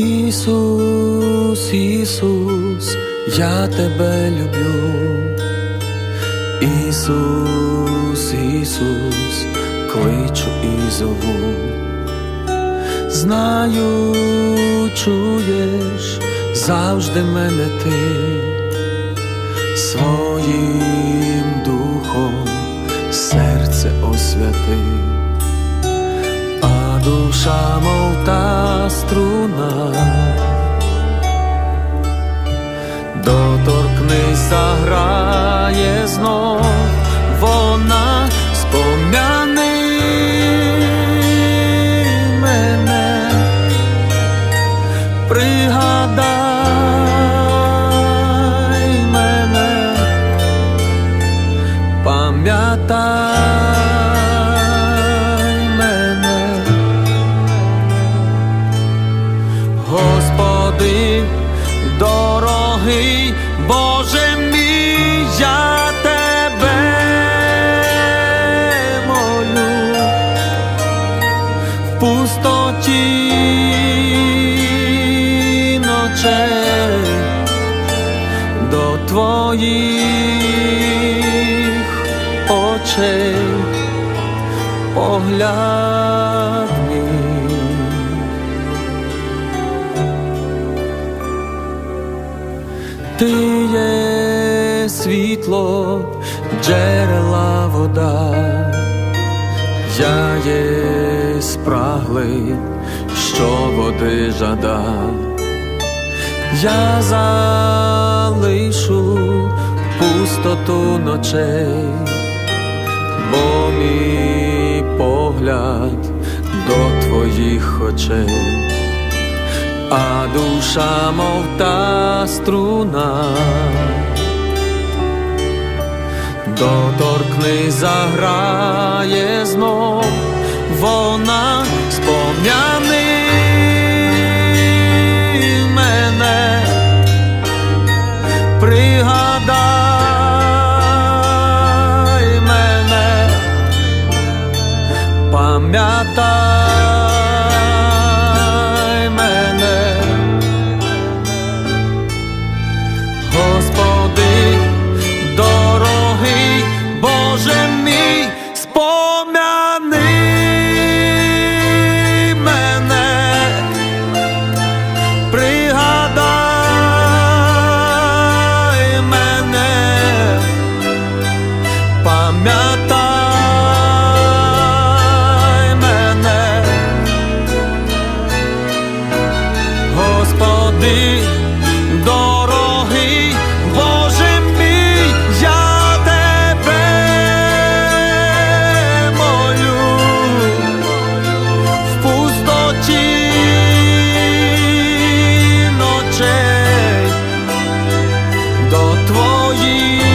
Ісус, Ісус, я тебе люблю. Ісус, Ісус, кличу і зову. Знаю, чуєш завжди мене ти своїм духом серце освяти, а душа, мов та струна, доторкнись, заграє знов вона спом'яни мене, пригадай мене, пам'ятай дорогий Боже мій, я тебе молю. В пустоті ночей до твоїх очей погляд Ти є світло, джерела вода, я є спраглий, що води жада, я залишу пустоту ночей, бо мій погляд до твоїх очей а душа, мов та струна, доторкни, заграє знов, вона спом'яни мене, пригадай мене, пам'ятай мій, до